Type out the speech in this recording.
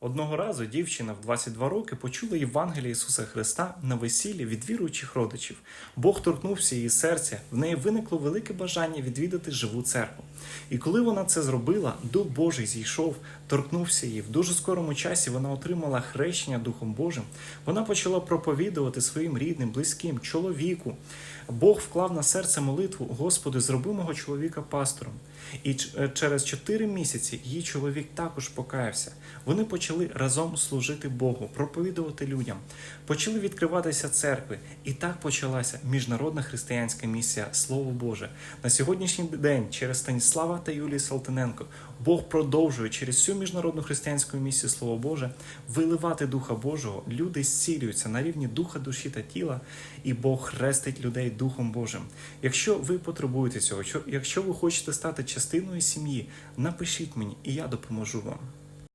Одного разу дівчина в 22 роки почула Євангеліє Ісуса Христа на весіллі від віруючих родичів. Бог торкнувся її серця, в неї виникло велике бажання відвідати живу церкву. І коли вона це зробила, Дух Божий зійшов, торкнувся її. В дуже скорому часі вона отримала хрещення Духом Божим. Вона почала проповідувати своїм рідним, близьким, чоловіку. Бог вклав на серце молитву Господи, зроби мого чоловіка пастором. І е, через чотири місяці її чоловік також покаявся. Вони почали разом служити Богу, проповідувати людям, почали відкриватися церкви. І так почалася міжнародна християнська місія Слово Боже. На сьогоднішній день через Станіслава та Юлії Салтаненко Бог продовжує через всю міжнародну християнську місію Слово Боже виливати Духа Божого. Люди зцілюються на рівні духа, душі та тіла, і Бог хрестить людей Духом Божим. Якщо ви потребуєте цього, якщо ви хочете стати частиною сім'ї, напишіть мені, і я допоможу вам.